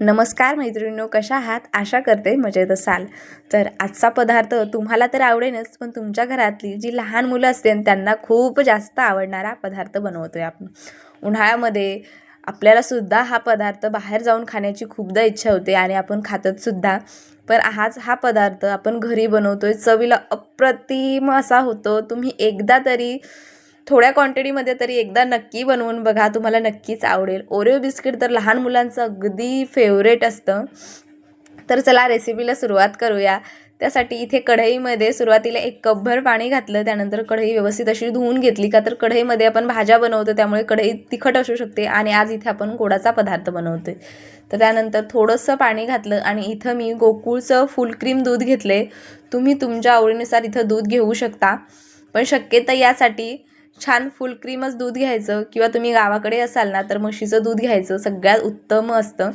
नमस्कार मैत्रिणींनो कशा आहात? आशा करते मजेत असाल. तर आजचा पदार्थ तुम्हाला तर आवडेनच पण तुमच्या घरातली जी लहान मुलं असतील त्यांना खूप जास्त आवडणारा पदार्थ बनवतोय आपण. उन्हाळ्यामध्ये आपल्याला सुद्धा हा पदार्थ बाहेर जाऊन खाण्याची खूपदा इच्छा होते आणि आपण खातच सुद्धा. पण आज हा पदार्थ आपण घरी बनवतोय चवीला अप्रतिम असा होतो. तुम्ही एकदा तरी थोड्या क्वांटिटीमध्ये तरी एकदा नक्की बनवून बघा तुम्हाला नक्कीच आवडेल. ओरिओ बिस्किट तर लहान मुलांचं अगदी फेवरेट असतं. तर चला रेसिपीला सुरुवात करूया. त्यासाठी इथे कढईमध्ये सुरुवातीला एक कपभर पाणी घातलं त्यानंतर कढई व्यवस्थित अशी धुवून घेतली का तर कढईमध्ये आपण भाज्या बनवतो त्यामुळे कढई तिखट असू शकते आणि आज इथे आपण गोडाचा पदार्थ बनवतोय. तर त्यानंतर थोडंसं पाणी घातलं आणि इथं मी गोकुळचं फुल क्रीम दूध घेतले तुम्ही तुमच्या आवडीनुसार इथं दूध घेऊ शकता. पण शक्यता यासाठी छान फुल क्रीमच दूध घ्यायचं किंवा तुम्ही गावाकडे असाल ना तर म्हशीचं दूध घ्यायचं सगळ्यात उत्तम असतं.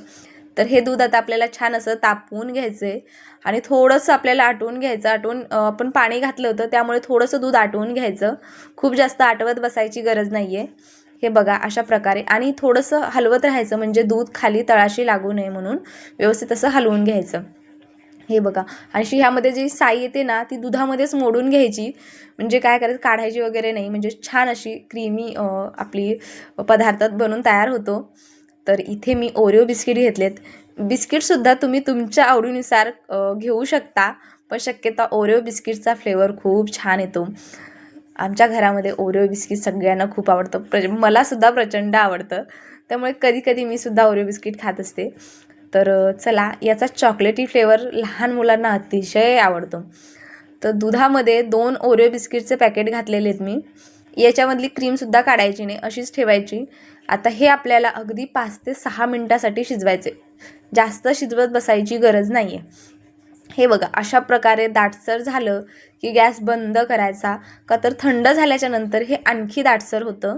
तर हे दूध आता आपल्याला छान असं तापवून घ्यायचं आहे आणि थोडंसं आपल्याला आटवून घ्यायचं. आटवून आपण पाणी घातलं होतं त्यामुळे थोडंसं दूध आटवून घ्यायचं. खूप जास्त आटवत बसायची गरज नाही आहे हे बघा अशा प्रकारे. आणि थोडंसं हलवत राहायचं म्हणजे दूध खाली तळाशी लागू नये म्हणून व्यवस्थित असं हलवून घ्यायचं. हे बघा. आणि ह्यामध्ये जी साई येते ना ती दुधामध्येच मोडून घ्यायची. म्हणजे काय करायचं? काढायची वगैरे नाही. म्हणजे छान अशी क्रीमी आपली पदार्थात बनून तयार होतो. तर इथे मी ओरिओ बिस्किट घेतलेत. बिस्किटसुद्धा तुम्ही तुमच्या आवडीनुसार घेऊ शकता. पण शक्यता ओरिओ बिस्किटचा फ्लेवर खूप छान येतो. आमच्या घरामध्ये ओरिओ बिस्किट सगळ्यांना खूप आवडतं. प्र मलासुद्धा प्रचंड आवडतं. त्यामुळे कधी कधी मी सुद्धा ओरिओ बिस्किट खात असते. तर चला याचा चॉकलेटी फ्लेवर लहान मुलांना अतिशय आवडतो. तर दुधामध्ये दोन ओरिओ बिस्किटचे पॅकेट घातलेले आहेत मी. याच्यामधली क्रीमसुद्धा काढायची नाही अशीच ठेवायची. आता हे आपल्याला अगदी पाच ते सहा मिनटासाठी शिजवायचे. जास्त शिजवत बसायची गरज नाही आहे हे बघा अशा प्रकारे दाटसर झालं की गॅस बंद करायचा का तर थंड झाल्याच्यानंतर हे आणखी दाटसर होतं.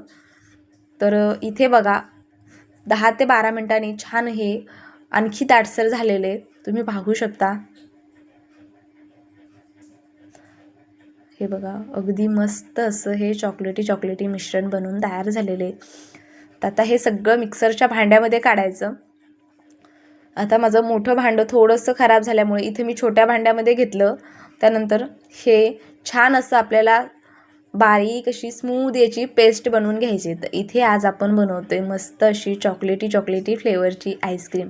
तर इथे बघा दहा ते बारा मिनटांनी छान हे आणखी दाटसर झालेले तुम्ही पाहू शकता. हे बघा अगदी मस्त असं हे चॉकलेटी चॉकलेटी मिश्रण बनवून तयार झालेले तर आता हे सगळं मिक्सरच्या भांड्यामध्ये काढायचं. आता माझं मोठं भांडं थोडंसं खराब झाल्यामुळे इथे मी छोट्या भांड्यामध्ये घेतलं. त्यानंतर हे छान असं आपल्याला बारीक अशी स्मूथ याची पेस्ट बनवून घ्यायची. तर इथे आज आपण बनवतोय मस्त अशी चॉकलेटी चॉकलेटी फ्लेवरची आईस्क्रीम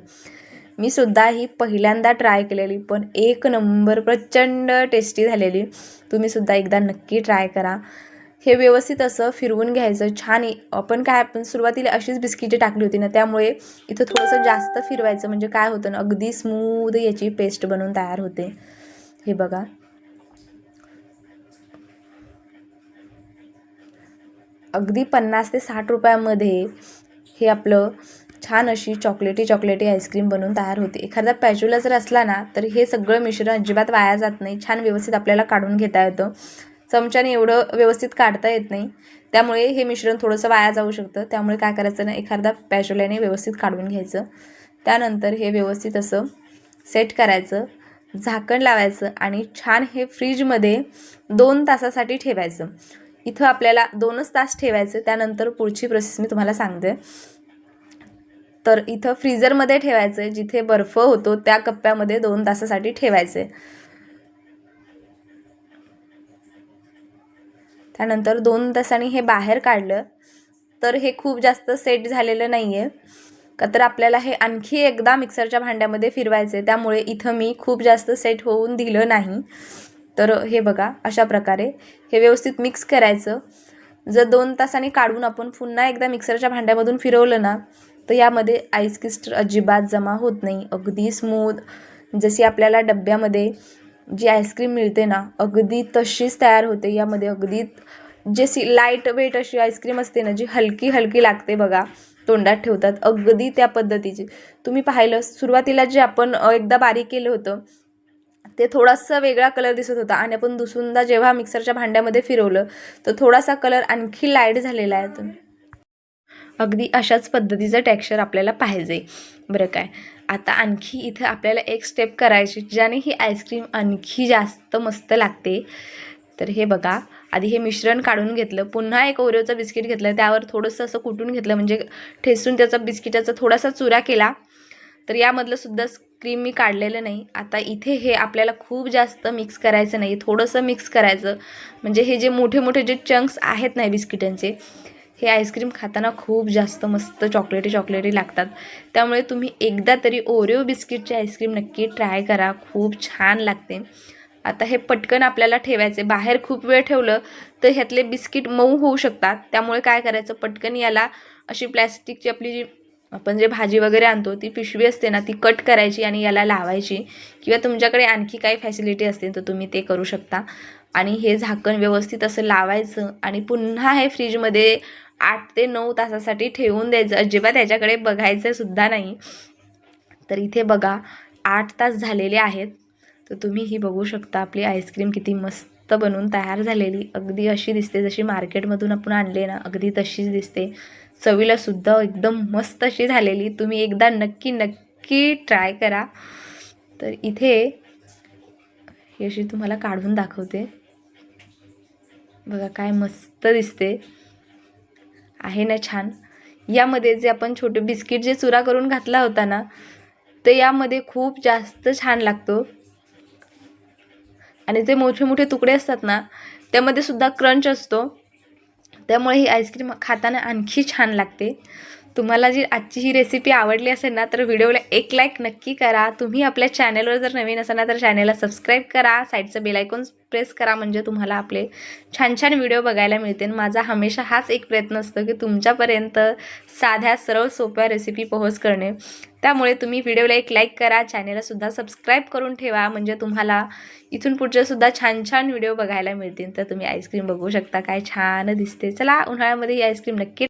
मी सुद्धा ही पहिल्यांदा ट्राय केलेली पण एक नंबर प्रचंड टेस्टी झालेली. तुम्ही सुद्धा एकदा नक्की ट्राय करा. हे व्यवस्थित असं फिरवून घ्यायचं छान. आपण काय आपण सुरुवातीला अशीच बिस्किटे टाकली होती ना त्यामुळे इथं थोडंसं जास्त फिरवायचं म्हणजे काय होतं ना अगदी स्मूद याची पेस्ट बनवून तयार होते. हे बघा. अगदी पन्नास ते साठ रुपयामध्ये हे आपलं छान अशी चॉकलेटी चॉकलेटी आईस्क्रीम बनवून तयार होते. एखादा पॅच्युला जर असला ना तर हे सगळं मिश्रण अजिबात वाया जात नाही. छान व्यवस्थित आपल्याला काढून घेता येतं. चमच्याने एवढं व्यवस्थित काढता येत नाही. त्यामुळे हे मिश्रण थोडंसं वाया जाऊ शकतं. त्यामुळे काय करायचं ना एखादा पॅच्युल्याने व्यवस्थित काढून घ्यायचं. त्यानंतर हे व्यवस्थित असं सेट करायचं झाकण लावायचं आणि छान हे फ्रीजमध्ये दोन तासासाठी ठेवायचं. इथं आपल्याला दोनच तास ठेवायचं त्यानंतर पुढची प्रोसेस मी तुम्हाला सांगते. तर इथं फ्रीजरमध्ये ठेवायचं आहे जिथे बर्फ होतो त्या कप्प्यामध्ये दोन तासासाठी ठेवायचे. त्यानंतर दोन तासांनी हे बाहेर काढलं तर हे खूप जास्त सेट झालेलं नाही आहे का तर आपल्याला हे आणखी एकदा मिक्सरच्या भांड्यामध्ये फिरवायचे त्यामुळे इथं मी खूप जास्त सेट होऊन दिलं नाही. तर हे बघा अशा प्रकारे हे व्यवस्थित मिक्स करायचं. जर दोन तासांनी काढून आपण पुन्हा एकदा मिक्सरच्या भांड्यामधून फिरवलं ना तर यामध्ये आईस क्रिस्टर अजिबात जमा होत नाही. अगदी स्मूथ जशी आपल्याला डब्यामध्ये जी आईस्क्रीम मिळते ना अगदी तशीच तयार होते. यामध्ये अगदी जशी लाइट वेट अशी आईस्क्रीम असते ना जी हलकी हलकी लागते बघा तोंडात ठेवतात. अगदी त्या पद्धतीची. तुम्ही पाहिलं सुरुवातीला जे आपण एकदा बारीक केलं होतं ते थोडासा वेगळा कलर दिसत होता आणि आपण दुसुंदा जेव्हा मिक्सरच्या भांड्यामध्ये फिरवलं तर थोडासा कलर आणखी लाइट झालेला आहे अगदी अशाच पद्धतीचं टेक्स्चर आपल्याला पाहिजे. बरं काय? आता आणखी इथं आपल्याला एक स्टेप करायची ज्याने ही आईस्क्रीम आणखी जास्त मस्त लागते. तर हे बघा आधी हे मिश्रण काढून घेतलं पुन्हा एक ओरिओचं बिस्किट घेतलं त्यावर थोडंसं असं कुटून घेतलं म्हणजे ठेसून त्याचा बिस्किटाचा थोडासा चुरा केला. तर यामधलं सुद्धा क्रीम मी काढलेलं नाही. आता इथे हे आपल्याला खूप जास्त मिक्स करायचं नाही थोडंसं मिक्स करायचं. म्हणजे हे जे मोठे मोठे जे चंक्स आहेत ना बिस्किटांचे हे आईस्क्रीम खाताना खूप जास्त मस्त चॉकलेटी चॉकलेटी लागतात. त्यामुळे तुम्ही एकदा तरी ओरिओ बिस्किटचे आईस्क्रीम नक्की ट्राय करा. खूप छान लागते. आता हे पटकन आपल्याला ठेवायचे बाहेर खूप वेळ ठेवलं तर ह्यातले बिस्किट मऊ होऊ शकतात. त्यामुळे काय करायचं? पटकन याला अशी प्लॅस्टिकची आपली जी आपण जे भाजी वगैरे आणतो ती पिशवी असते ना ती कट करायची आणि याला लावायची. किंवा तुमच्याकडे आणखी काही फॅसिलिटी असतील तर तुम्ही ते करू शकता. आणि हे झाकण व्यवस्थित असं लावायचं आणि पुन्हा हे फ्रीजमध्ये आठ ते नऊ तासासाठी ठेवून द्यायचं. अजिबात त्याच्याकडे बघायचं सुद्धा नाही. तर इथे बघा आठ तास झालेले आहेत. तर तुम्ही ही बघू शकता आपली आईस्क्रीम किती मस्त बनवून तयार झालेली. अगदी अशी दिसते जशी मार्केटमधून आपण आणले ना अगदी तशीच दिसते. चवीला सुद्धा एकदम मस्त अशी झालेली. तुम्ही एकदा नक्की नक्की ट्राय करा. तर इथे अशी तुम्हाला काढून दाखवते. बघा काय मस्त दिसते. आहे ना छान. यामध्ये जे आपण छोटे बिस्किट जे चुरा करून घातला होता ना तर यामध्ये खूप जास्त छान लागतो. आणि जे मोठे मोठे तुकडे असतात ना त्यामध्ये सुद्धा क्रंच असतो. त्यामुळे ही आईस्क्रीम खाताना आणखी छान लागते. तुम्हाला जी आजची ही रेसिपी आवडली असेल ना तर व्हिडिओला एक लाईक नक्की करा. तुम्ही आपल्या चॅनलवर जर नवीन असाल ना तर चॅनलला सबस्क्राईब करा. साईडचं बेलायकॉन प्रेस करा म्हणजे तुम्हाला आपले छान छान व्हिडिओ बघायला मिळतील. माझा हमेशा हाच एक प्रयत्न असतो की तुमच्यापर्यंत साध्या सरळ सोप्या रेसिपी पोहोच करणे. त्यामुळे तुम्ही व्हिडिओला एक लाईक करा. चॅनेललासुद्धा सबस्क्राईब करून ठेवा. म्हणजे तुम्हाला इथून पुढच्यासुद्धा छान छान व्हिडिओ बघायला मिळतील. तर तुम्ही आईस्क्रीम बघू शकता. काय छान दिसते. चला उन्हाळ्यामध्ये ही आईस्क्रीम नक्की